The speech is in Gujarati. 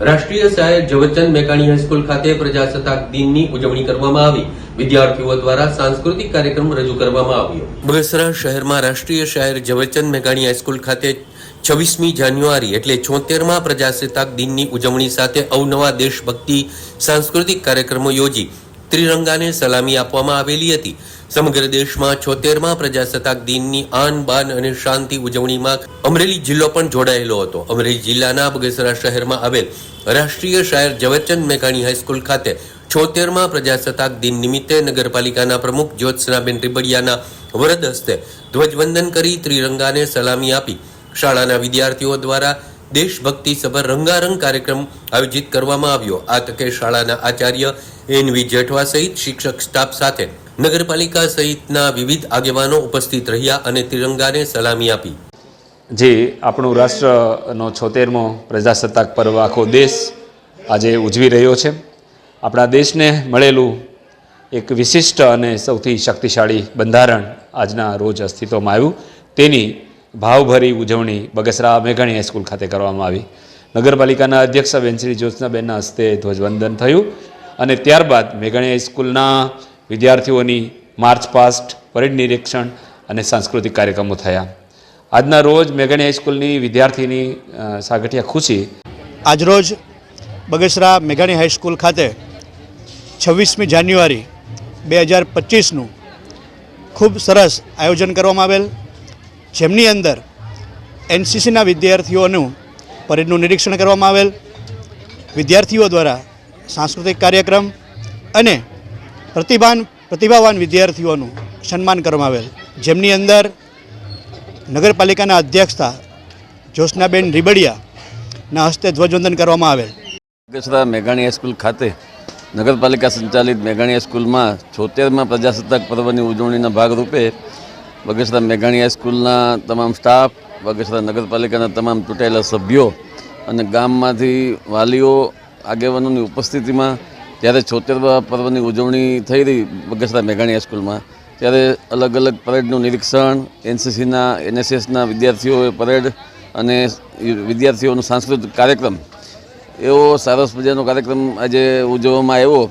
રાષ્ટ્રીય સહાયક ઝવેરચંદ મેઘાણી હાઈસ્કૂલ ખાતે પ્રજાસત્તાક દિનની ઉજવણી કરવામાં આવી. વિદ્યાર્થીઓ દ્વારા સાંસ્કૃતિક કાર્યક્રમ રજૂ કરવામાં આવ્યો. બગસરા શહેરમાં રાષ્ટ્રીય શાયર ઝવેરચંદ મેઘાણી હાઈસ્કૂલ ખાતે છવ્વીસમી જાન્યુઆરી એટલે છોતેરમાં પ્રજાસત્તાક દિનની ઉજવણી સાથે અવનવા દેશભક્તિ સાંસ્કૃતિક કાર્યક્રમો યોજી. ત્રિરંગાને સલામી આપવામાં આવેલી હતી. સમગ્ર દેશમાં છોતેરમાં પ્રજાસત્તાક દિનની આન બાન અને શાંતિ ઉજવણીમાં અમરેલી જિલ્લો પણ જોડાયેલો હતો. અમરેલી જિલ્લાના બગસરા શહેરમાં આવેલ રાષ્ટ્રીય શાયર ઝવેરચંદ મેઘાણી હાઈસ્કૂલ ખાતે છોતેરમાં પ્રજાસત્તાક દિન નિમિત્તે નગરપાલિકાના પ્રમુખ જ્યોત્સનાબેન રીબડિયાના વરદ હસ્તે ધ્વજવંદન કરી ત્રિરંગાને સલામી આપી. શાળાના વિદ્યાર્થીઓ દ્વારા દેશભક્તિ સભા રંગારંગ કાર્યક્રમ આયોજિત કરવામાં આવ્યો. આ તકે શાળાના આચાર્ય એન વી જેઠવા સહિત શિક્ષક સ્ટાફ સાથે નગરપાલિકા સહિતના વિવિધ આગેવાનો ઉપસ્થિત રહ્યા અને તિરંગાને સલામી આપી. જે આપણું રાષ્ટ્રનો છોતેરમો પ્રજાસત્તાક પર્વ આખો દેશ આજે ઉજવી રહ્યો છે. આપણા દેશને મળેલું એક વિશિષ્ટ અને સૌથી શક્તિશાળી બંધારણ આજના રોજ અસ્તિત્વમાં આવ્યું. તેની ભાવભરી ઉજવણી બગસરા મેઘાણી હાઈસ્કૂલ ખાતે કરવામાં આવી. નગરપાલિકાના અધ્યક્ષ બેન શ્રી જ્યોત્સનાબેનના હસ્તે ધ્વજવંદન થયું અને ત્યારબાદ મેઘાણી હાઈસ્કૂલના વિદ્યાર્થીઓની માર્ચ પાસ્ટ પરેડ નિરીક્ષણ અને સાંસ્કૃતિક કાર્યક્રમો થયા. આજના રોજ મેઘાણી હાઈસ્કૂલની વિદ્યાર્થીની સાગઠિયા ખુશી. આજરોજ બગસરા મેઘાણી હાઈસ્કૂલ ખાતે છવ્વીસમી જાન્યુઆરી બે હજાર પચીસનું ખૂબ સરસ આયોજન કરવામાં આવેલ. જેમની અંદર એનસીસીના વિદ્યાર્થીઓનું પરેડનું નિરીક્ષણ કરવામાં આવેલ, વિદ્યાર્થીઓ દ્વારા સાંસ્કૃતિક કાર્યક્રમ અને પ્રતિભાન, પ્રતિભાવાન વિદ્યાર્થીઓનું સન્માન કરવામાં આવેલ. જેમની અંદર નગરપાલિકાના અધ્યક્ષતા જ્યોત્સનાબેન રીબડિયાના હસ્તે ધ્વજવંદન કરવામાં આવેલ. બગસરા મેઘાણી હાઈસ્કૂલ ખાતે નગરપાલિકા સંચાલિત મેઘાણી હાઈસ્કૂલમાં છોતેરમાં પ્રજાસત્તાક પર્વની ઉજવણીના ભાગરૂપે બગસરા મેઘાણીયા સ્કૂલના તમામ સ્ટાફ બગસરા નગરપાલિકાના તમામ ચૂંટાયેલા સભ્યો અને ગામમાંથી વાલીઓ, આગેવાનોની ઉપસ્થિતિમાં જ્યારે છોતેરવા પર્વની ઉજવણી થઈ રહી બગસરા મેઘાણીયા સ્કૂલમાં ત્યારે અલગ અલગ પરેડનું નિરીક્ષણ, એનસીસીના, એનએસએસના વિદ્યાર્થીઓએ પરેડ અને વિદ્યાર્થીઓનો સાંસ્કૃતિક કાર્યક્રમ, એવો સરસ મજાનો કાર્યક્રમ આજે ઉજવવામાં આવ્યો.